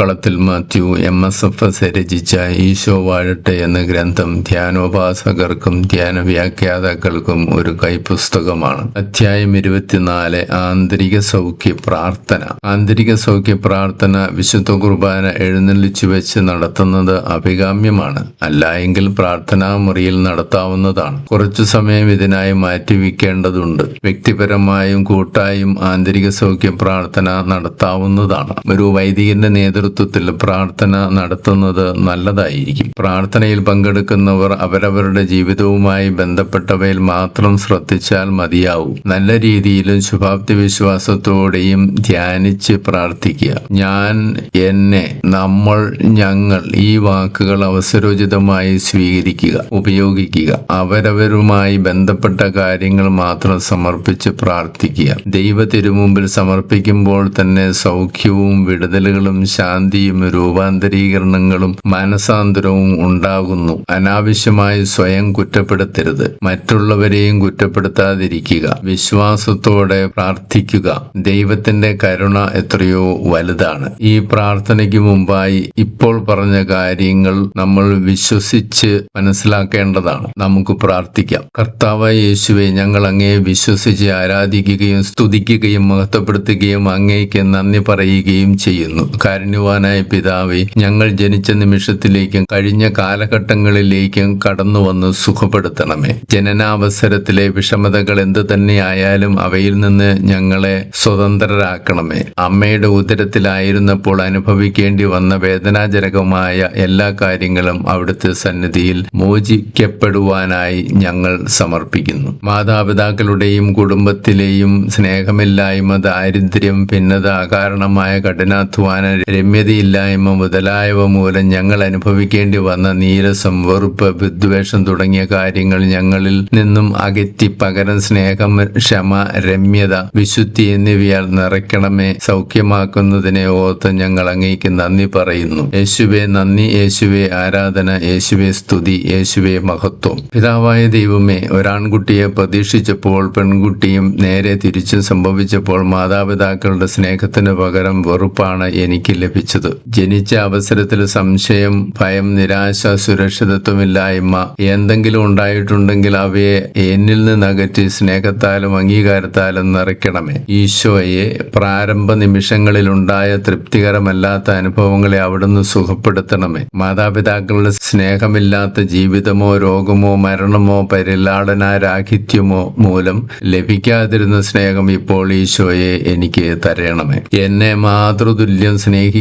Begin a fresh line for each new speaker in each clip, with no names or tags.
മാധുർകളത്തിൽ Mathew M S F S രചിച്ച ഈശോ വാഴട്ടെ എന്ന ഗ്രന്ഥം ധ്യാനോപാസകർക്കും ധ്യാന വ്യാഖ്യാതാക്കൾക്കും ഒരു കൈപുസ്തകമാണ് അധ്യായം ഇരുപത്തിനാല് ആന്തരിക സൗഖ്യ പ്രാർത്ഥന. ആന്തരിക സൗഖ്യ പ്രാർത്ഥന വിശുദ്ധ കുർബാന എഴുന്നള്ളിച്ചു വെച്ച് നടത്തുന്നത് അഭികാമ്യമാണ്. അല്ല എങ്കിൽ പ്രാർത്ഥനാ മുറിയിൽ നടത്താവുന്നതാണ്. കുറച്ചു സമയം ഇതിനായി മാറ്റിവെക്കേണ്ടതുണ്ട്. വ്യക്തിപരമായും കൂട്ടായും ആന്തരിക സൗഖ്യ പ്രാർത്ഥന നടത്താവുന്നതാണ്. ഒരു വൈദികന്റെ നേതൃത്വത്തിൽ പ്രാർത്ഥന നടത്തുന്നത് നല്ലതായിരിക്കും. പ്രാർത്ഥനയിൽ പങ്കെടുക്കുന്നവർ അവരവരുടെ ജീവിതവുമായി ബന്ധപ്പെട്ടവയിൽ മാത്രം ശ്രദ്ധിച്ചാൽ മതിയാവും. നല്ല രീതിയിലും ശുഭാപ്തി വിശ്വാസത്തോടെയും ധ്യാനിച്ച് പ്രാർത്ഥിക്കുക. ഞാൻ എന്നെ നമ്മൾ ഞങ്ങൾ ഈ വാക്കുകൾ അവസരോചിതമായി സ്വീകരിക്കുക ഉപയോഗിക്കുക. അവരവരുമായി ബന്ധപ്പെട്ട കാര്യങ്ങൾ മാത്രം സമർപ്പിച്ച് പ്രാർത്ഥിക്കുക. ദൈവ തിരുമുമ്പിൽ സമർപ്പിക്കുമ്പോൾ തന്നെ സൗഖ്യവും വിടുതലുകളും ശാന്തിയും രൂപാന്തരീകരണങ്ങളും മനസാന്തരവും ഉണ്ടാകുന്നു. അനാവശ്യമായി സ്വയം കുറ്റപ്പെടുത്തരുത്. മറ്റുള്ളവരെയും കുറ്റപ്പെടുത്താതിരിക്കുക. വിശ്വാസത്തോടെ പ്രാർത്ഥിക്കുക. ദൈവത്തിന്റെ കരുണ എത്രയോ വലുതാണ്. ഈ പ്രാർത്ഥനയ്ക്ക് മുമ്പായി ഇപ്പോൾ പറഞ്ഞ കാര്യങ്ങൾ നമ്മൾ വിശ്വസിച്ച് മനസ്സിലാക്കേണ്ടതാണ്. നമുക്ക് പ്രാർത്ഥിക്കാം. കർത്താവ് യേശുവെ ഞങ്ങൾ അങ്ങയെ വിശ്വസിച്ച് ആരാധിക്കുകയും സ്തുതിക്കുകയും മഹത്വപ്പെടുത്തുകയും അങ്ങേക്ക് നന്ദി പറയുകയും ചെയ്യുന്നു. കാരുണ്യവാനായ പിതാവി ഞങ്ങൾ ജനിച്ച നിമിഷത്തിലേക്കും കഴിഞ്ഞ കാലഘട്ടങ്ങളിലേക്കും കടന്നു വന്ന് സുഖപ്പെടുത്തണമേ. ജനനാവസരത്തിലെ വിഷമതകൾ എന്ത് തന്നെയായാലും അവയിൽ നിന്ന് ഞങ്ങളെ സ്വതന്ത്രരാക്കണമേ. അമ്മയുടെ ഉദരത്തിലായിരുന്നപ്പോൾ അനുഭവിക്കേണ്ടി വന്ന വേദനാജനകമായ എല്ലാ കാര്യങ്ങളും അവിടുത്തെ സന്നിധിയിൽ മോചിക്കപ്പെടുവാനായി ഞങ്ങൾ സമർപ്പിക്കുന്നു. മാതാപിതാക്കളുടെയും കുടുംബത്തിലെയും സ്നേഹമില്ലായ്മ ദാരിദ്ര്യം ഭിന്നത അകാരണമായ കഠിനാധ്വാന രമ്യതയില്ലായ്മ മുതലായവ മൂലം ഞങ്ങൾ അനുഭവിക്കേണ്ടി വന്ന നീരസം വെറുപ്പ് വിദ്വേഷം തുടങ്ങിയ കാര്യങ്ങൾ ഞങ്ങളിൽ നിന്നും അകറ്റി പകരം സ്നേഹം ക്ഷമ രമ്യത വിശുദ്ധി എന്നിവയാൽ നിറയ്ക്കണമേ. സൗഖ്യമാക്കുന്നതിനെ ഓർത്ത് ഞങ്ങൾ അങ്ങേക്ക് നന്ദി പറയുന്നു. യേശുവെ നന്ദി. യേശുവെ ആരാധന. യേശുവെ സ്തുതി. യേശുവെ മഹത്വം. പിതാവായ ദൈവമേ ഒരാൺകുട്ടിയെ പ്രതീക്ഷിച്ചപ്പോൾ പെൺകുട്ടിയും നേരെ തിരിച്ചും സംഭവിച്ചപ്പോൾ മാതാപിതാക്കളുടെ സ്നേഹത്തിന് പകരം വെറുപ്പാണ് എനിക്ക് ലഭിച്ചത്. ജനിച്ച അവസരത്തിൽ സംശയം ഭയം നിരാശ സുരക്ഷിതത്വമില്ലായ്മ എന്തെങ്കിലും ഉണ്ടായിട്ടുണ്ടെങ്കിൽ അവയെ എന്നിൽ നിന്ന് അകറ്റി സ്നേഹത്താലും അംഗീകാരത്താലും നിറയ്ക്കണമേ. ഈശോയെ പ്രാരംഭ നിമിഷങ്ങളിലുണ്ടായ തൃപ്തികരമല്ലാത്ത അനുഭവങ്ങളെ അവിടുന്ന് സുഖപ്പെടുത്തണമേ. മാതാപിതാക്കളുടെ സ്നേഹമില്ലാത്ത ജീവിതമോ രോഗമോ മരണമോ പരിലാടനാരാഹിത്യമോ മൂലം ലഭിക്കാതിരുന്ന സ്നേഹം ഇപ്പോൾ ഈശോയെ എനിക്ക് തരണമേ എന്നെ മാതൃതുല്യം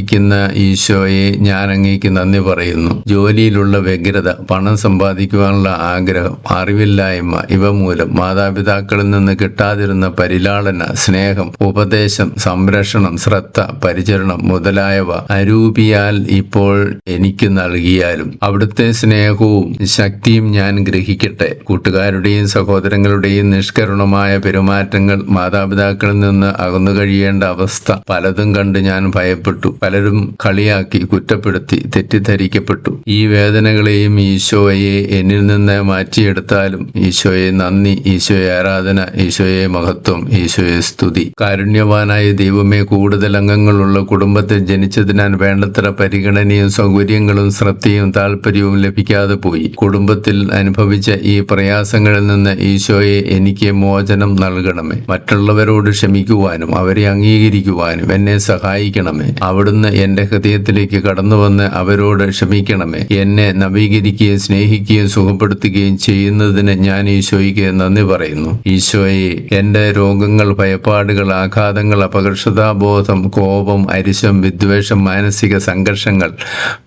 സ്നേഹിക്കുന്ന ഈശോയെ ഞാൻ അങ്ങേക്ക് നന്ദി പറയുന്നു. ജോലിയിലുള്ള വ്യഗ്രത പണം സമ്പാദിക്കുവാനുള്ള ആഗ്രഹം അറിവില്ലായ്മ ഇവ മൂലം മാതാപിതാക്കളിൽ നിന്ന് കിട്ടാതിരുന്ന പരിലാളന സ്നേഹം ഉപദേശം സംരക്ഷണം ശ്രദ്ധ പരിചരണം മുതലായവ അരൂപിയാൽ ഇപ്പോൾ എനിക്ക് നൽകിയാലും അവിടുത്തെ സ്നേഹവും ശക്തിയും ഞാൻ ഗ്രഹിക്കട്ടെ. കൂട്ടുകാരുടെയും സഹോദരങ്ങളുടെയും നിഷ്കരുണമായ പെരുമാറ്റങ്ങൾ മാതാപിതാക്കളിൽ നിന്ന് അകന്നു കഴിയേണ്ട അവസ്ഥ പലതും കണ്ട് ഞാൻ ഭയപ്പെട്ടു. പലരും കളിയാക്കി കുറ്റപ്പെടുത്തി തെറ്റിദ്ധരിക്കപ്പെട്ടു. ഈ വേദനകളെയും ഈശോയെ എന്നിൽ നിന്ന് മാറ്റിയെടുത്താലും ഈശോയെ നന്ദി ഈശോയെ ആരാധന ഈശോയെ മഹത്വം ഈശോയെ സ്തുതി. കാരുണ്യവാനായ ദൈവമേ കൂടുതൽ അംഗങ്ങളുള്ള കുടുംബത്തിൽ ജനിച്ചതിനാൽ വേണ്ടത്ര പരിഗണനയും സൗകര്യങ്ങളും ശ്രദ്ധയും താല്പര്യവും ലഭിക്കാതെ പോയി. കുടുംബത്തിൽ അനുഭവിച്ച ഈ പ്രയാസങ്ങളിൽ നിന്ന് ഈശോയെ എനിക്ക് മോചനം നൽകണമേ. മറ്റുള്ളവരോട് ക്ഷമിക്കുവാനും അവരെ അംഗീകരിക്കുവാനും എന്നെ സഹായിക്കണമേ. അവിടുന്ന് എന്റെ ഹൃദയത്തിലേക്ക് കടന്നു വന്ന് അവരോട് ക്ഷമിക്കണമേ. എന്നെ നവീകരിക്കുകയും സ്നേഹിക്കുകയും സുഖപ്പെടുത്തുകയും ചെയ്യുന്നതിന് ഞാൻ ഈശോയ്ക്ക് നന്ദി പറയുന്നു. ഈശോയെ എന്റെ രോഗങ്ങൾ ഭയപ്പാടുകൾ ആഘാതങ്ങൾ അപകർഷതാബോധം കോപം അരിശം വിദ്വേഷം മാനസിക സംഘർഷങ്ങൾ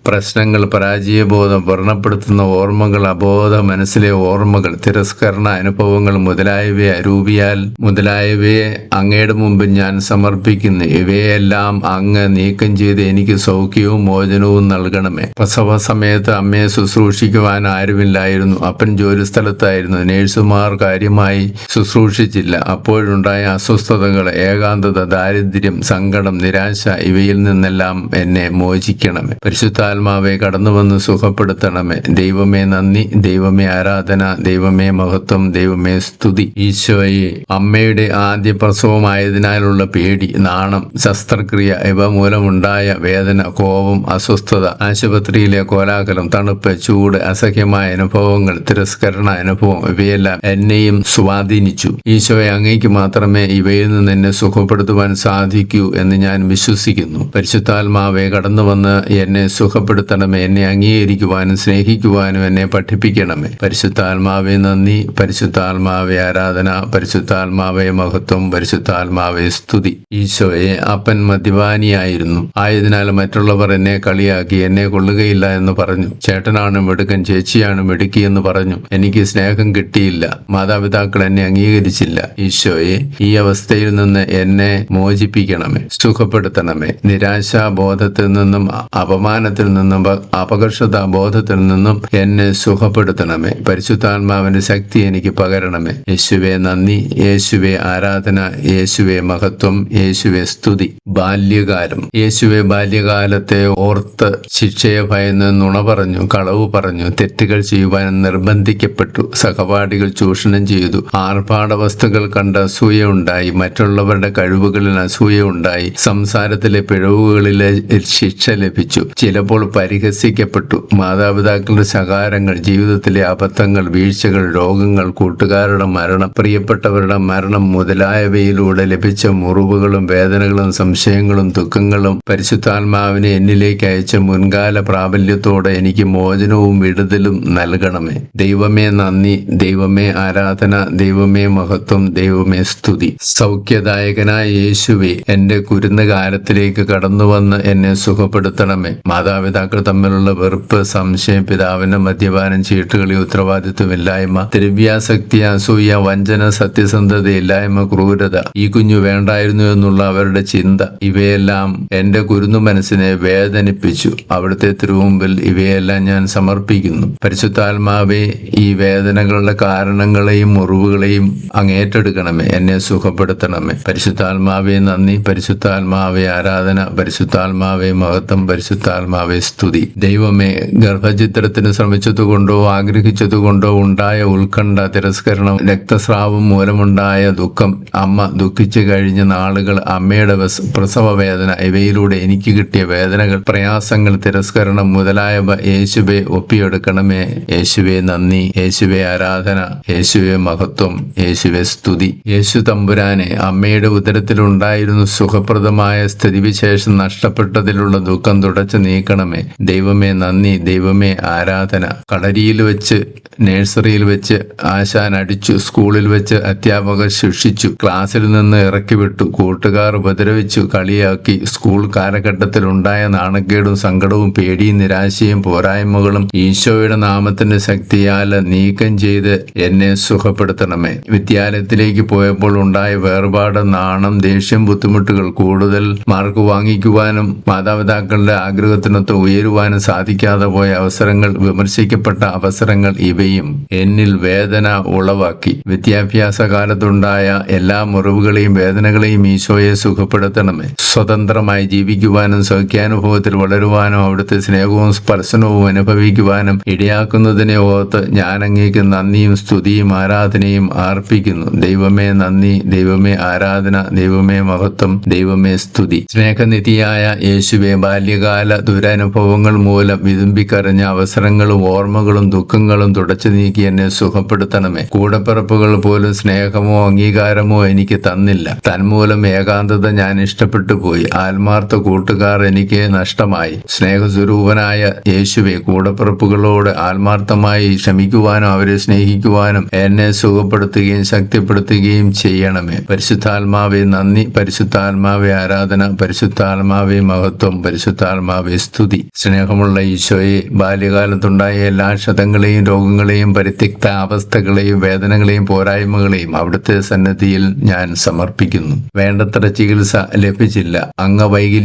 പ്രശ്നങ്ങൾ പരാജയബോധം വ്രണപ്പെടുത്തുന്ന ഓർമ്മകൾ അബോധ മനസ്സിലെ ഓർമ്മകൾ തിരസ്കരണ അനുഭവങ്ങൾ മുതലായവയെ അരൂപിയാൽ മുതലായവയെ അങ്ങയുടെ മുമ്പ് ഞാൻ സമർപ്പിക്കുന്നു. ഇവയെല്ലാം അങ്ങ് നീക്കം ചെയ്ത് എനിക്ക് സൗഖ്യവും മോചനവും നൽകണമേ. പ്രസവ സമയത്ത് അമ്മയെ ശുശ്രൂഷിക്കുവാൻ ആരുമില്ലായിരുന്നു. അപ്പൻ ജോലി സ്ഥലത്തായിരുന്നു നേഴ്സുമാർ കാര്യമായി ശുശ്രൂഷിച്ചില്ല. അപ്പോഴുണ്ടായ അസ്വസ്ഥതകൾ ഏകാന്തത ദാരിദ്ര്യം സങ്കടം നിരാശ ഇവയിൽ നിന്നെല്ലാം എന്നെ മോചിക്കണമേ. പരിശുദ്ധാത്മാവെ കടന്നു വന്ന് സുഖപ്പെടുത്തണമേ. ദൈവമേ നന്ദി ദൈവമേ ആരാധന ദൈവമേ മഹത്വം ദൈവമേ സ്തുതി. ഈശോയെ അമ്മയുടെ ആദ്യ പ്രസവമായതിനാലുള്ള പേടി നാണം ശസ്ത്രക്രിയ ഇവ മൂലമുണ്ടായ ഉണ്ടായ വേദന കോപം അസ്വസ്ഥത ആശുപത്രിയിലെ കോലാഹലം തണുപ്പ് ചൂട് അസഹ്യമായ അനുഭവങ്ങൾ തിരസ്കരണ അനുഭവം ഇവയെല്ലാം എന്നെയും സ്വാധീനിച്ചു. ഈശോയെ അങ്ങേക്ക് മാത്രമേ ഇവയിൽ നിന്ന് എന്നെ സുഖപ്പെടുത്തുവാൻ സാധിക്കൂ എന്ന് ഞാൻ വിശ്വസിക്കുന്നു. പരിശുദ്ധാത്മാവെ കടന്നു വന്ന് എന്നെ സുഖപ്പെടുത്തണമേ എന്നെ അംഗീകരിക്കുവാനും സ്നേഹിക്കുവാനും എന്നെ പഠിപ്പിക്കണമേ. പരിശുദ്ധാത്മാവെ നന്ദി. പരിശുദ്ധാത്മാവെ ആരാധന. പരിശുദ്ധാത്മാവെ മഹത്വം. പരിശുദ്ധാത്മാവെ സ്തുതി. ഈശോയെ അപ്പൻ മദ്യപാനിയായിരുന്നു. ആയതിനാൽ മറ്റുള്ളവർ എന്നെ കളിയാക്കി എന്നെ കൊള്ളുകയില്ല എന്ന് പറഞ്ഞു. ചേട്ടനാണ് മിടുക്കൻ ചേച്ചിയാണ് മെടുക്കി എന്ന് പറഞ്ഞു. എനിക്ക് സ്നേഹം കിട്ടിയില്ല. മാതാപിതാക്കൾ എന്നെ അംഗീകരിച്ചില്ല. ഈശോയെ ഈ അവസ്ഥയിൽ നിന്ന് എന്നെ മോചിപ്പിക്കണമേ സുഖപ്പെടുത്തണമേ. നിരാശാബോധത്തിൽ നിന്നും അപമാനത്തിൽ നിന്നും അപകർഷതാ ബോധത്തിൽ നിന്നും എന്നെ സുഖപ്പെടുത്തണമേ. പരിശുദ്ധാത്മാവിന്റെ ശക്തി എനിക്ക് പകരണമേ. യേശുവെ നന്ദി. യേശുവെ ആരാധന. യേശുവെ മഹത്വം. യേശുവെ സ്തുതി. ബാല്യകാലം. യേശുവെ ബാല്യകാലത്തെ ഓർത്ത് ശിക്ഷയെ ഭയന്ന് നുണ പറഞ്ഞു കളവ് പറഞ്ഞു തെറ്റുകൾ ചെയ്യുവാൻ നിർബന്ധിക്കപ്പെട്ടു. സഹപാഠികൾ ചൂഷണം ചെയ്തു. ആർഭാട വസ്തുക്കൾ കണ്ട് അസൂയ ഉണ്ടായി മറ്റുള്ളവരുടെ കഴിവുകളിൽ അസൂയ ഉണ്ടായി സംസാരത്തിലെ പിഴവുകളിലെ ശിക്ഷ ലഭിച്ചു. ചിലപ്പോൾ പരിഹസിക്കപ്പെട്ടു. മാതാപിതാക്കളുടെ ശകാരങ്ങൾ ജീവിതത്തിലെ അബദ്ധങ്ങൾ വീഴ്ചകൾ രോഗങ്ങൾ കൂട്ടുകാരുടെ മരണം പ്രിയപ്പെട്ടവരുടെ മരണം മുതലായവയിലൂടെ ലഭിച്ച മുറിവുകളും വേദനകളും സംശയങ്ങളും ദുഃഖങ്ങളും പരിശുദ്ധാത്മാവിനെ എന്നിലേക്ക് അയച്ച മുൻകാല പ്രാബല്യത്തോടെ എനിക്ക് മോചനവും വിടുതലും നൽകണമേ. ദൈവമേ നന്ദി ദൈവമേ ആരാധന ദൈവമേ മഹത്വം ദൈവമേ സ്തുതി. സൗഖ്യദായകനായ യേശുവെ എന്റെ കുരുന്ന കാലത്തിലേക്ക് കടന്നു വന്ന് എന്നെ സുഖപ്പെടുത്തണമേ. മാതാപിതാക്കൾ തമ്മിലുള്ള വെറുപ്പ് സംശയം പിതാവിന്റെ മദ്യപാനം ചീട്ടുകളി ഉത്തരവാദിത്വമില്ലായ്മ ദ്രവ്യാസക്തി അസൂയ വഞ്ചന സത്യസന്ധത ഇല്ലായ്മ ക്രൂരത ഈ കുഞ്ഞു വേണ്ടായിരുന്നു എന്നുള്ള അവരുടെ ചിന്ത ഇവയെല്ലാം എന്റെ കുരുന്നു മനസ്സിനെ വേദനിപ്പിച്ചു. അവിടുത്തെ തിരുമുമ്പിൽ ഇവയെല്ലാം ഞാൻ സമർപ്പിക്കുന്നു. പരിശുദ്ധാത്മാവെ ഈ വേദനകളുടെ കാരണങ്ങളെയും മുറിവുകളെയും അങ്ങേറ്റെടുക്കണമേ എന്നെ സുഖപ്പെടുത്തണമേ. പരിശുദ്ധാത്മാവെ നന്ദി. പരിശുദ്ധാത്മാവെ ആരാധന. പരിശുദ്ധാത്മാവെ മഹത്വം. പരിശുദ്ധാത്മാവെ സ്തുതി. ദൈവമേ ഗർഭചിത്രത്തിന് ശ്രമിച്ചതുകൊണ്ടോ ആഗ്രഹിച്ചതുകൊണ്ടോ ഉണ്ടായ ഉത്കണ്ഠ തിരസ്കരണം രക്തസ്രാവം മൂലമുണ്ടായ ദുഃഖം അമ്മ ദുഃഖിച്ചു കഴിഞ്ഞ നാളുകൾ അമ്മയുടെ പ്രസവ വേദന ഇവയിലൂടെ എനിക്ക് കിട്ടിയ വേദനകൾ പ്രയാസങ്ങൾ തിരസ്കരണം മുതലായവ യേശുവെ ഒപ്പിയെടുക്കണമേ. യേശുവെ നന്ദി. യേശുവെ ആരാധന. യേശുവെ മഹത്വം. യേശുവെ സ്തുതി. യേശു തമ്പുരാനെ അമ്മയുടെ ഉദരത്തിലുണ്ടായിരുന്നു സുഖപ്രദമായ സ്ഥിതിവിശേഷം നഷ്ടപ്പെട്ടതിലുള്ള ദുഃഖം തുടച്ചു നീക്കണമേ. ദൈവമേ നന്ദി. ദൈവമേ ആരാധന. കളരിയിൽ വെച്ച് നഴ്സറിയിൽ വെച്ച് ആശാൻ അടിച്ചു സ്കൂളിൽ വെച്ച് അധ്യാപകർ ശിക്ഷിച്ചു ക്ലാസ്സിൽ നിന്ന് ഇറക്കി വിട്ടു കൂട്ടുകാർ ഉപദ്രവിച്ചു കളിയാക്കി സ്കൂൾ കാലഘട്ടത്തിൽ ഉണ്ടായ നാണക്കേടും സങ്കടവും പേടിയും നിരാശയും പോരായ്മകളും ഈശോയുടെ നാമത്തിന്റെ ശക്തിയാൽ നീക്കം ചെയ്ത് എന്നെ സുഖപ്പെടുത്തണമേ. വിദ്യാലയത്തിലേക്ക് പോയപ്പോൾ ഉണ്ടായ വേർപാട് നാണം ദേഷ്യം ബുദ്ധിമുട്ടുകൾ കൂടുതൽ മാർക്ക് വാങ്ങിക്കുവാനും മാതാപിതാക്കളുടെ ആഗ്രഹത്തിനൊത്ത് ഉയരുവാനും സാധിക്കാതെ പോയ അവസരങ്ങൾ വിമർശിക്കപ്പെട്ട അവസരങ്ങൾ ഇവയും എന്നിൽ വേദന ഉളവാക്കി. വിദ്യാഭ്യാസ കാലത്തുണ്ടായ എല്ലാ മുറിവുകളെയും വേദനകളെയും ഈശോയെ സുഖപ്പെടുത്തണമേ. സ്വതന്ത്രമായി ജീവിക്കുവാനും സൗഖ്യാനുഭവത്തിൽ വളരുവാനും അവിടുത്തെ സ്നേഹവും സ്പർശനവും അനുഭവിക്കുവാനും ഇടയാക്കുന്നതിനെ ഓർത്ത് ഞാൻ അങ്ങേക്ക് നന്ദിയും സ്തുതിയും ആരാധനയും അർപ്പിക്കുന്നു. ദൈവമേ നന്ദി ദൈവമേ ആരാധന ദൈവമേ മഹത്വം ദൈവമേ സ്തുതി. സ്നേഹനിധിയായ യേശുവെ ബാല്യകാല ദുരനുഭവങ്ങൾ മൂലം വിതുമ്പിക്കറിഞ്ഞ അവസരങ്ങളും ഓർമ്മകളും ദുഃഖങ്ങളും തുടച്ചു നീക്കി എന്നെ സുഖപ്പെടുത്തണമേ. കൂടപ്പിറപ്പുകൾ പോലും സ്നേഹമോ അംഗീകാരമോ എനിക്ക് തന്നില്ല. തന്മൂലം ഏകാന്തത ഞാൻ ഇഷ്ടപ്പെട്ടു പോയി ആത്മാർത്ഥ കൂട്ടുകാർ എനിക്ക് നഷ്ടമായി. സ്നേഹസ്വരൂപനായ യേശുവെ കൂടപ്പിറപ്പുകളോട് ആത്മാർത്ഥമായി ക്ഷമിക്കുവാനും അവരെ സ്നേഹിക്കുവാനും എന്നെ സുഖപ്പെടുത്തുകയും ശക്തിപ്പെടുത്തുകയും ചെയ്യണമേ. പരിശുദ്ധാത്മാവെ നന്ദി. പരിശുദ്ധാത്മാവെ ആരാധന. പരിശുദ്ധാത്മാവെ മഹത്വം. പരിശുദ്ധാത്മാവെ സ്തുതി. സ്നേഹമുള്ള ഈശോയെ ബാല്യകാലത്തുണ്ടായ എല്ലാ ക്ഷതങ്ങളെയും രോഗങ്ങളെയും പരിത്യക്ത അവസ്ഥകളെയും വേദനകളെയും പോരായ്മകളെയും അവിടുത്തെ സന്നദ്ധിയിൽ ഞാൻ സമർപ്പിക്കുന്നു. വേണ്ടത്ര ചികിത്സ ലഭിച്ചില്ല.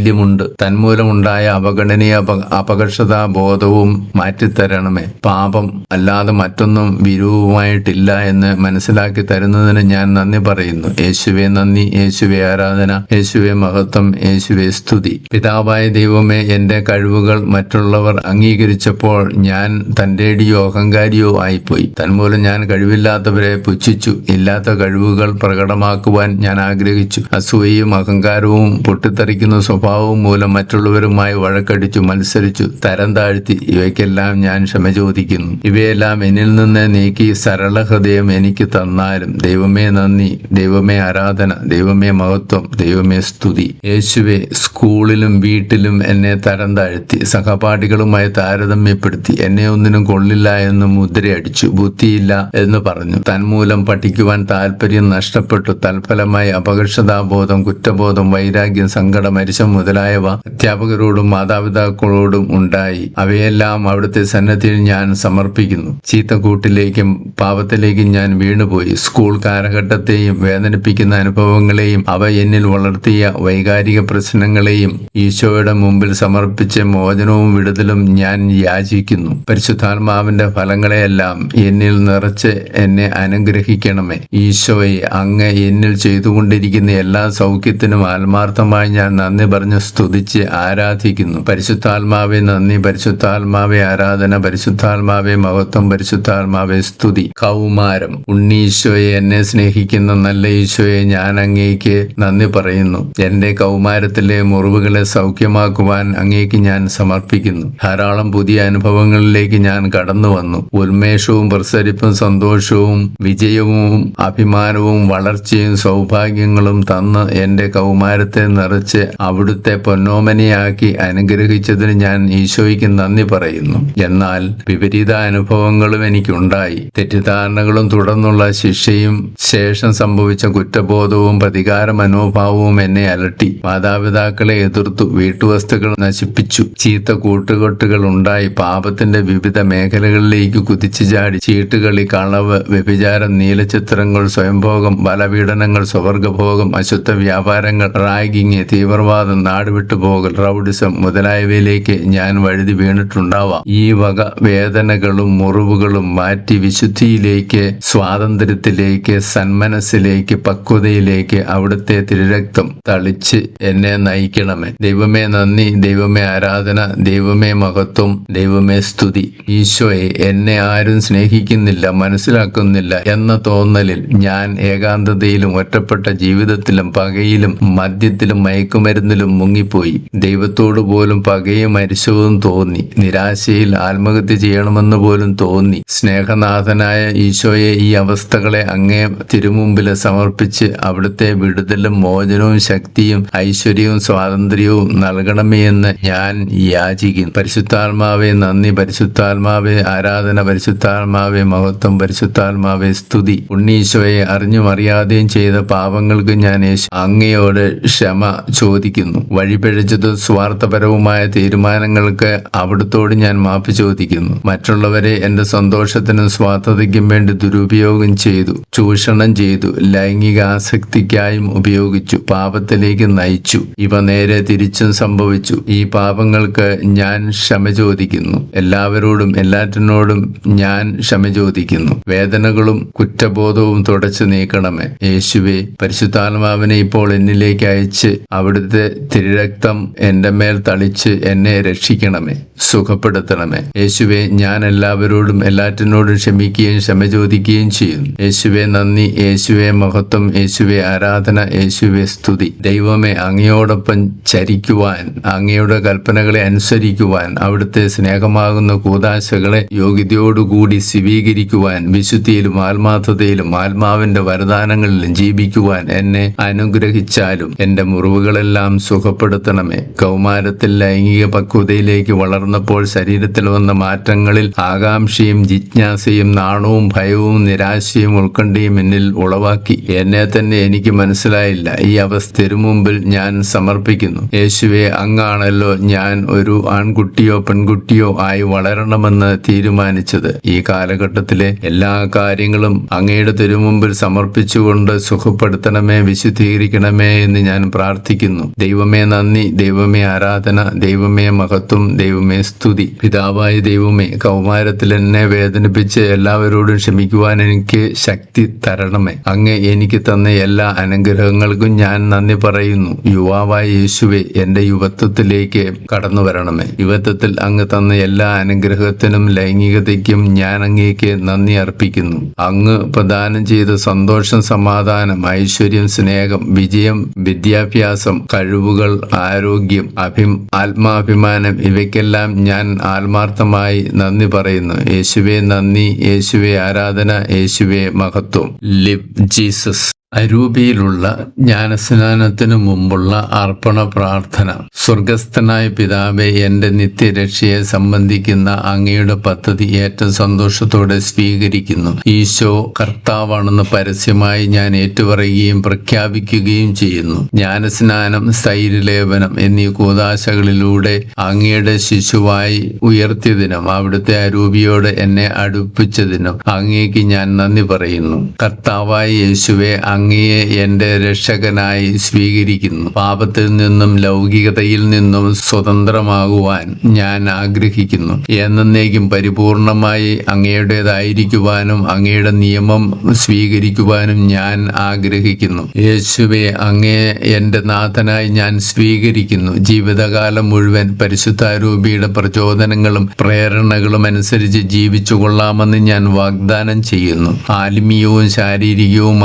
അംഗവൈകല്യമുണ്ട് തന്മൂലമുണ്ടായ അവഗണനീയ അപ അപകർഷതാ ബോധവും മാറ്റിത്തരണമേ. പാപം അല്ലാതെ മറ്റൊന്നും വിരൂപമായിട്ടില്ല എന്ന് മനസ്സിലാക്കി തരുന്നതിന് ഞാൻ നന്ദി പറയുന്നു. യേശുവെ നന്ദി യേശുവെ ആരാധന യേശുവെ മഹത്വം യേശുവെ സ്തുതി. പിതാവായ ദൈവമേ എന്റെ കഴിവുകൾ മറ്റുള്ളവർ അംഗീകരിച്ചപ്പോൾ ഞാൻ തന്റേടിയോ അഹങ്കാരിയോ ആയിപ്പോയി. തന്മൂലം ഞാൻ കഴിവില്ലാത്തവരെ പുച്ഛിച്ചു. ഇല്ലാത്ത കഴിവുകൾ പ്രകടമാക്കുവാൻ ഞാൻ ആഗ്രഹിച്ചു. അസൂയയും അഹങ്കാരവും പൊട്ടിത്തെറിക്കുന്ന സ്വഭാവവും മൂലം മറ്റുള്ളവരുമായി വഴക്കടിച്ചു മത്സരിച്ചു തരം താഴ്ത്തി ഇവയ്ക്കെല്ലാം ഞാൻ ക്ഷമ ചോദിക്കുന്നു. ഇവയെല്ലാം എന്നിൽ നിന്ന് നീക്കി സരള ഹൃദയം എനിക്ക് തന്നാലും ദൈവമേ നന്ദി ദൈവമേ ആരാധന ദൈവമേ മഹത്വം ദൈവമേ സ്തുതി. യേശുവെ സ്കൂളിലും വീട്ടിലും എന്നെ തരം താഴ്ത്തി സഹപാഠികളുമായി താരതമ്യപ്പെടുത്തി എന്നെ ഒന്നിനും കൊള്ളില്ല എന്ന് മുദ്രയടിച്ചു ബുദ്ധിയില്ല എന്ന് പറഞ്ഞു. തന്മൂലം പഠിക്കുവാൻ താല്പര്യം നഷ്ടപ്പെട്ടു. തൽഫലമായി അപകർഷതാബോധം കുറ്റബോധം വൈരാഗ്യം സങ്കടം അരിശം മുതലായവ അധ്യാപകരോടും മാതാപിതാക്കളോടും ഉണ്ടായി. അവയെല്ലാം അവിടുത്തെ സന്നദ്ധിയിൽ ഞാൻ സമർപ്പിക്കുന്നു. ചീത്തക്കൂട്ടിലേക്കും പാപത്തിലേക്കും ഞാൻ വീണുപോയി. സ്കൂൾ കാലഘട്ടത്തെയും വേദനിപ്പിക്കുന്ന അനുഭവങ്ങളെയും അവ എന്നിൽ വളർത്തിയ വൈകാരിക പ്രശ്നങ്ങളെയും ഈശോയുടെ മുമ്പിൽ സമർപ്പിച്ച് മോചനവും വിടുതലും ഞാൻ യാചിക്കുന്നു. പരിശുദ്ധാത്മാവിന്റെ ഫലങ്ങളെയെല്ലാം എന്നിൽ നിറച്ച് എന്നെ അനുഗ്രഹിക്കണമേ. ഈശോയെ അങ്ങ് എന്നിൽ ചെയ്തുകൊണ്ടിരിക്കുന്ന എല്ലാ സൗഖ്യത്തിനും ആത്മാർത്ഥമായി ഞാൻ നന്ദി പറഞ്ഞ് സ്തുതിച്ച് ആരാധിക്കുന്നു. പരിശുദ്ധാത്മാവെ നന്ദി പരിശുദ്ധാത്മാവെ ആരാധന പരിശുദ്ധാത്മാവെ മഹത്വം പരിശുദ്ധാത്മാവെ സ്തുതി. കൗമാരം. ഉണ്ണീശോയെ എന്നെ സ്നേഹിക്കുന്ന നല്ല ഈശോയെ ഞാൻ അങ്ങേക്ക് നന്ദി പറയുന്നു. എന്റെ കൗമാരത്തിലെ മുറിവുകളെ സൗഖ്യമാക്കുവാൻ അങ്ങേക്ക് ഞാൻ സമർപ്പിക്കുന്നു. ധാരാളം പുതിയ അനുഭവങ്ങളിലേക്ക് ഞാൻ കടന്നു വന്നു ഉന്മേഷവും പ്രസരിപ്പും സന്തോഷവും വിജയവും അഭിമാനവും വളർച്ചയും സൗഭാഗ്യങ്ങളും തന്ന് എന്റെ കൗമാരത്തെ നിറച്ച് അവിടുത്തെ പൊന്നോമനയാക്കി അനുഗ്രഹിച്ചതിന് ഞാൻ ഈശോയ്ക്ക് നന്ദി പറയുന്നു. എന്നാൽ വിപരീത അനുഭവങ്ങളും എനിക്കുണ്ടായി. തെറ്റിദ്ധാരണകളും തുടർന്നുള്ള ശിക്ഷയും ശേഷം സംഭവിച്ച കുറ്റബോധവും പ്രതികാര മനോഭാവവും എന്നെ അലട്ടി. മാതാപിതാക്കളെ എതിർത്തു. വീട്ടുവസ്തുക്കൾ നശിപ്പിച്ചു. ചീത്ത കൂട്ടുകെട്ടുകൾ ഉണ്ടായി. പാപത്തിന്റെ വിവിധ മേഖലകളിലേക്ക് കുതിച്ചു ചാടി. ചീട്ടുകളി കളവ് വ്യഭിചാരം നീലചിത്രങ്ങൾ സ്വയംഭോഗം ബലപീഡനങ്ങൾ സ്വവർഗഭോഗം അശുദ്ധ വ്യാപാരങ്ങൾ റാഗിങ് തീവ്രവാദം നാടുവിട്ടുപോകൽ റൗഡിസം മുതലായവയിലേക്ക് ഞാൻ വഴുതി വീണിട്ടുണ്ടാവാം. ഈ വക വേദനകളും മുറിവുകളും മാറ്റി വിശുദ്ധിയിലേക്ക് സ്വാതന്ത്ര്യത്തിലേക്ക് സന്മനസ്സിലേക്ക് പക്വതയിലേക്ക് അവിടുത്തെ തിരുരക്തം തളിച്ച് എന്നെ നയിക്കണമേ. ദൈവമേ നന്ദി ദൈവമേ ആരാധന ദൈവമേ മഹത്വം ദൈവമേ സ്തുതി. ഈശോയെ എന്നെ ആരും സ്നേഹിക്കുന്നില്ല മനസ്സിലാക്കുന്നില്ല എന്ന തോന്നലിൽ ഞാൻ ഏകാന്തതയിലും ഒറ്റപ്പെട്ട ജീവിതത്തിലും പകയിലും മദ്യത്തിലും മയക്കുമരുന്നിലും മുങ്ങിപ്പോയി. ദൈവത്തോട് പോലും പകയും മരിച്ചതും തോന്നി. നിരാശയിൽ ആത്മഹത്യ ചെയ്യണമെന്ന് പോലും തോന്നി. സ്നേഹനാഥനായ ഈശോയെ ഈ അവസ്ഥകളെ അങ്ങേ തിരുമുമ്പിൽ സമർപ്പിച്ച് അവിടുത്തെ വിടുതലും മോചനവും ശക്തിയും ഐശ്വര്യവും സ്വാതന്ത്ര്യവും നൽകണമേ എന്ന് ഞാൻ യാചിക്കുന്നു. പരിശുദ്ധാത്മാവെ നന്ദി. പരിശുദ്ധാത്മാവെ ആരാധന. പരിശുദ്ധാത്മാവെ മഹത്വം. പരിശുദ്ധാത്മാവെ സ്തുതി. ഉണ്ണീശോയെ അറിഞ്ഞും അറിയാതെയും ചെയ്ത പാപങ്ങൾക്ക് ഞാൻ അങ്ങയോട് ക്ഷമ ചോദിക്കുന്നു. വഴിപിഴച്ചതും സ്വാർത്ഥപരവുമായ തീരുമാനങ്ങൾക്ക് അവിടുത്തോട് ഞാൻ മാപ്പ് ചോദിക്കുന്നു. മറ്റുള്ളവരെ എന്റെ സന്തോഷത്തിനും സ്വാർത്ഥതയ്ക്കും വേണ്ടി ദുരുപയോഗം ചെയ്തു ചൂഷണം ചെയ്തു ലൈംഗിക ആസക്തിക്കായും ഉപയോഗിച്ചു പാപത്തിലേക്ക് നയിച്ചു. ഇവ നേരെ തിരിച്ചും സംഭവിച്ചു. ഈ പാപങ്ങൾക്ക് ഞാൻ ക്ഷമ ചോദിക്കുന്നു. എല്ലാവരോടും എല്ലാറ്റിനോടും ഞാൻ ക്ഷമ ചോദിക്കുന്നു. വേദനകളും കുറ്റബോധവും തുടച്ചു നീക്കണമേ. യേശുവെ പരിശുദ്ധാത്മാവിനെ ഇപ്പോൾ എന്നിലേക്ക് അയച്ച് അവിടുത്തെ തിരുരക്തം എന്റെ മേൽ തളിച്ച് എന്നെ രക്ഷിക്കണമേ സുഖപ്പെടുത്തണമേ. യേശുവെ ഞാൻ എല്ലാവരോടും എല്ലാറ്റിനോടും ക്ഷമിക്കുകയും ക്ഷമ ചോദിക്കുകയും ചെയ്യുന്നു. യേശുവെ നന്ദി. യേശുവെ മഹത്വം. യേശുവെ ആരാധന. യേശുവെ സ്തുതി. ദൈവമേ അങ്ങയോടൊപ്പം ചരിക്കുവാൻ അങ്ങയുടെ കൽപ്പനകളെ അനുസരിക്കുവാൻ അവിടുത്തെ സ്നേഹമാകുന്ന കൂതാശകളെ യോഗ്യതയോടുകൂടി സ്വീകരിക്കുവാൻ വിശുദ്ധിയിലും ആത്മാർത്ഥതയിലും ആത്മാവിന്റെ വരദാനങ്ങളിലും ജീവിക്കുവാൻ എന്നെ അനുഗ്രഹിച്ചാലും എന്റെ മുറിവുകളെല്ലാം സുഖപ്പെടുത്തണമേ കൗമാരത്തിൽ ലൈംഗിക പക്വതയിലേക്ക് വളർന്നപ്പോൾ ശരീരത്തിൽ വന്ന മാറ്റങ്ങളിൽ ആകാംക്ഷയും ജിജ്ഞാസയും നാണവും ഭയവും നിരാശയും ഉത്കണ്ഠയും എന്നിൽ ഉളവാക്കി. എന്നെ തന്നെ എനിക്ക് മനസ്സിലായില്ല. ഈ അവസ്ഥ തിരുമുമ്പിൽ ഞാൻ സമർപ്പിക്കുന്നു. യേശുവെ അങ്ങാണല്ലോ ഞാൻ ഒരു ആൺകുട്ടിയോ പെൺകുട്ടിയോ ആയി വളരണമെന്ന് തീരുമാനിച്ചത്. ഈ കാലഘട്ടത്തിലെ എല്ലാ കാര്യങ്ങളും അങ്ങയുടെ തിരുമുമ്പിൽ സമർപ്പിച്ചുകൊണ്ട് സുഖപ്പെടുത്തണമേ വിശുദ്ധീകരിക്കണമേ എന്ന് ഞാൻ പ്രാർത്ഥിക്കുന്നു. ദൈവമേ നന്ദി ദൈവമേ ആരാധന ദൈവമേ മഹത്വം ദൈവമേ സ്തുതി. പിതാവായ ദൈവമേ കൗമാരത്തിൽ എന്നെ വേദനിപ്പിച്ച് എല്ലാവരോടും ക്ഷമിക്കുവാൻ എനിക്ക് ശക്തി തരണമേ. അങ്ങ് എനിക്ക് തന്ന എല്ലാ അനുഗ്രഹങ്ങൾക്കും ഞാൻ നന്ദി പറയുന്നു. യുവാവായ യേശുവെ എന്റെ യുവത്വത്തിലേക്ക് കടന്നു വരണമേ. യുവത്വത്തിൽ അങ്ങ് തന്ന എല്ലാ അനുഗ്രഹത്തിനും ലൈംഗികതയ്ക്കും ഞാൻ അങ്ങേക്ക് നന്ദി അർപ്പിക്കുന്നു. അങ്ങ് പ്രദാനം ചെയ്ത സന്തോഷം സമാധാനം ഐശ്വര്യം സ്നേഹം വിജയം വിദ്യാഭ്യാസം കഴിവ് ആരോഗ്യം അഭിം ആത്മാഭിമാനം ഇവയ്ക്കെല്ലാം ഞാൻ ആത്മാർത്ഥമായി നന്ദി പറയുന്നു. യേശുവെ നന്ദി യേശുവെ ആരാധന യേശുവെ മഹത്വം. ലിവ് ജീസസ് അരൂപിയിലുള്ള ജ്ഞാനസ്നാനത്തിനു മുമ്പുള്ള അർപ്പണ പ്രാർത്ഥന. സ്വർഗസ്ഥനായ പിതാവെ എന്റെ നിത്യരക്ഷയെ സംബന്ധിക്കുന്ന അങ്ങയുടെ പദ്ധതി ഏറ്റവും സന്തോഷത്തോടെ സ്വീകരിക്കുന്നു. ഈശോ കർത്താവാണെന്ന് പരസ്യമായി ഞാൻ ഏറ്റുപറയുകയും പ്രഖ്യാപിക്കുകയും ചെയ്യുന്നു. ജ്ഞാനസ്നാനം സ്ഥൈര്യലേപനം എന്നീ കൂതാശകളിലൂടെ അങ്ങയുടെ ശിശുവായി ഉയർത്തിയതിനും അവിടുത്തെ അരൂപിയോട് എന്നെ അടുപ്പിച്ചതിനും അങ്ങേക്ക് ഞാൻ നന്ദി പറയുന്നു. കർത്താവായ യേശുവെ അങ്ങയെ എന്റെ രക്ഷകനായി സ്വീകരിക്കുന്നു. പാപത്തിൽ നിന്നും ലൗകികതയിൽ നിന്നും സ്വതന്ത്രമാകുവാൻ ഞാൻ ആഗ്രഹിക്കുന്നു. എന്നേക്കും പരിപൂർണമായി അങ്ങയുടേതായിരിക്കുവാനും അങ്ങയുടെ നിയമം സ്വീകരിക്കുവാനും ഞാൻ ആഗ്രഹിക്കുന്നു. യേശുവെ അങ്ങയെ എന്റെ നാഥനായി ഞാൻ സ്വീകരിക്കുന്നു. ജീവിതകാലം മുഴുവൻ പരിശുദ്ധാരൂപിയുടെ പ്രചോദനങ്ങളും പ്രേരണകളും അനുസരിച്ച് ജീവിച്ചു കൊള്ളാമെന്ന് ഞാൻ വാഗ്ദാനം ചെയ്യുന്നു. ആത്മീയവും ശാരീരികവും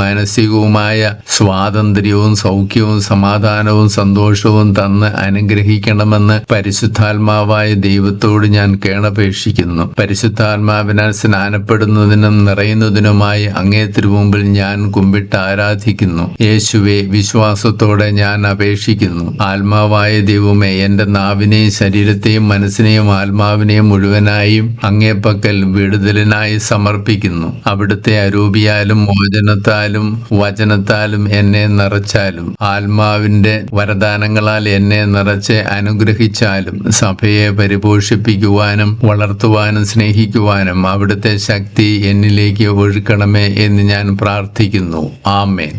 മാനസികവുമായ സ്വാതന്ത്ര്യവും സൗഖ്യവും സമാധാനവും സന്തോഷവും തന്ന് അനുഗ്രഹിക്കണമെന്ന് പരിശുദ്ധാത്മാവായ ദൈവത്തോട് ഞാൻ കേണപേക്ഷിക്കുന്നു. പരിശുദ്ധാത്മാവിനാൽ സ്നാനപ്പെടുന്നതിനും നിറയുന്നതിനുമായി അങ്ങേ തിരുമുമ്പിൽ ഞാൻ കുമ്പിട്ട് ആരാധിക്കുന്നു. യേശുവെ വിശ്വാസത്തോടെ ഞാൻ അപേക്ഷിക്കുന്നു. ആത്മാവായ ദൈവമേ എന്റെ നാവിനെയും ശരീരത്തെയും മനസ്സിനെയും ആത്മാവിനെയും മുഴുവനായും അങ്ങേപ്പക്കൽ വിടുതലിനായി സമർപ്പിക്കുന്നു. അവിടുത്തെ അരൂപിയാലും മോചനത്താലും വചനത്താലും എന്നെ നിറച്ചാലും ആത്മാവിന്റെ വരദാനങ്ങളാൽ എന്നെ നിറച്ച് അനുഗ്രഹിച്ചാലും സഭയെ പരിപോഷിപ്പിക്കുവാനും വളർത്തുവാനും സ്നേഹിക്കുവാനും അവിടുത്തെ ശക്തി എന്നിലേക്ക് ഒഴുക്കണമേ എന്ന് ഞാൻ പ്രാർത്ഥിക്കുന്നു. ആമേൻ.